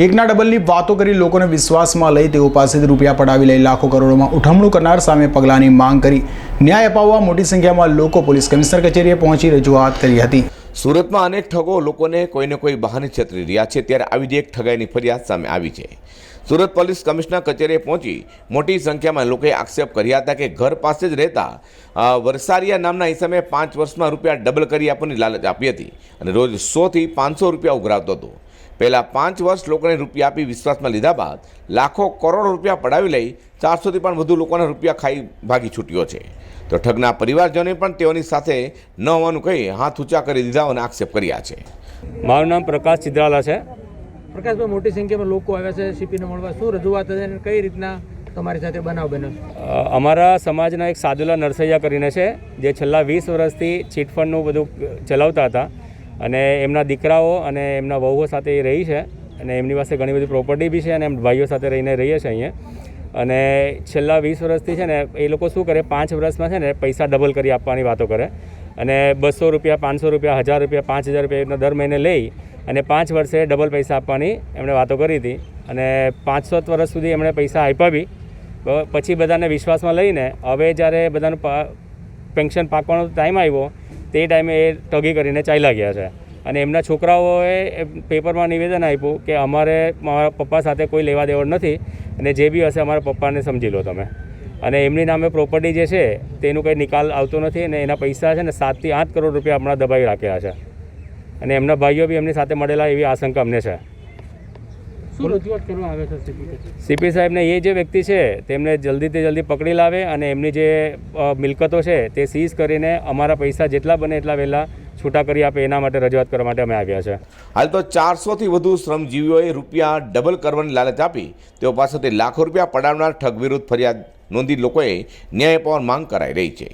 એકના ડબલની વાતો કરી લોકોને વિશ્વાસમાં લઈ તેઓ પાસેથી રૂપિયા પડાવી લઈ લાખો કરોડોમાં ઉઠમણું કરનાર સામે પગલાંની માંગ કરી. ન્યાય અપાવવા મોટી સંખ્યામાં લોકો પોલીસ કમિશનર કચેરીએ પહોંચી રજૂઆત કરી હતી. સુરતમાં અનેક ઠગો લોકોને કોઈને કોઈ બહાને છેતરી રહ્યા છે, ત્યારે આવી જ એક ઠગાઈની ફરિયાદ સામે આવી છે. સુરત પોલીસ કમિશનર કચેરીએ પહોંચી મોટી સંખ્યામાં લોકોએ આક્ષેપ કર્યા હતા કે ઘર પાસે જ રહેતા વરસારિયા નામના હિસાબે પાંચ વર્ષમાં રૂપિયા ડબલ કરી આપવાની લાલચ આપી હતી અને રોજ સોથી પાંચસો રૂપિયા ઉઘરાવતો હતો. પહેલાં પાંચ વર્ષ લોકોને રૂપિયા આપી વિશ્વાસમાં લીધા બાદ લાખો કરોડો રૂપિયા પડાવી લઈ ચારસોથી પણ વધુ લોકોના રૂપિયા ખાઈ ભાગી છૂટ્યો છે. તો ઠગના પરિવારજનોએ પણ તેઓની સાથે ન હોવાનું કહી હાથ ઊંચા કરી દીધા અને આક્ષેપ કર્યા છે. મારું નામ પ્રકાશ ચિદ્રાલા છે. પ્રકાશભાઈ, મોટી સંખ્યામાં લોકો આવ્યા છે સીપીને મળવા. શું રજૂઆત છે અને કઈ રીતના તમારી સાથે બનાવ બન્યો અમારા સમાજના એક સાદુલા નરસૈયા કરીને છે, જે છેલ્લા વીસ વર્ષથી ચીટફંડનું બધું ચલાવતા હતા. અને એમના દીકરાઓ અને એમના વહુઓ સાથે એ રહી છે અને એમની પાસે ઘણી બધી પ્રોપર્ટી બી છે અને એમ ભાઈઓ સાથે રહીને રહીએ છે અહીંયા. અને છેલ્લા વીસ વર્ષથી છે ને, એ લોકો શું કરે, પાંચ વર્ષમાં છે ને, પૈસા ડબલ કરી આપવાની વાતો કરે. અને બસો રૂપિયા, પાંચસો રૂપિયા, હજાર રૂપિયા, પાંચ હજાર રૂપિયા દર મહિને લઈ અને પાંચ વર્ષે ડબલ પૈસા આપવાની એમણે વાતો કરી હતી. અને પાંચસો વર્ષ સુધી એમણે પૈસા આપ્યા બી. પછી બધાને વિશ્વાસમાં લઈને હવે જ્યારે બધાનું પેન્શન પાકવાનો ટાઈમ આવ્યો, તે ટાઈમે એ ટગી કરીને ચાલ્યા ગયા છે. અને એમના છોકરાઓએ પેપરમાં નિવેદન આપ્યું કે અમારે મારા પપ્પા સાથે કોઈ લેવા દેવડ નથી અને જે બી હશે અમારા પપ્પાને સમજી લો તમે. અને એમની નામે પ્રોપર્ટી જે છે, તેનું કંઈ નિકાલ આવતો નથી અને એના પૈસા છે ને સાતથી આઠ કરોડ રૂપિયા હમણાં દબાવી રાખ્યા છે. અને એમના ભાઈઓ બી એમની સાથે મળેલા એવી આશંકા અમને છે. શું રજૂઆત કરવા આવે છે સીપી સાહેબને એ જે વ્યક્તિ છે તેમને જલ્દીથી જલ્દી પકડી લાવે અને એમની જે મિલકતો છે તે સીઝ કરીને અમારા પૈસા જેટલા બને એટલા વહેલા છૂટા કરી આપે એના માટે રજૂઆત કરવા માટે અમે આવ્યા છે. હાલ તો ચારસોથી વધુ શ્રમજીવીઓએ રૂપિયા ડબલ કરવાની લાલચ આપી. તેઓ પાસેથી લાખો રૂપિયા પડાવનાર ઠગ વિરુદ્ધ ફરિયાદ નોંધી લોકોએ ન્યાય અપાવવાની માંગ કરાઈ રહી છે.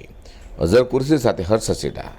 અઝર કુર્સી સાથે હર્ષ સેટા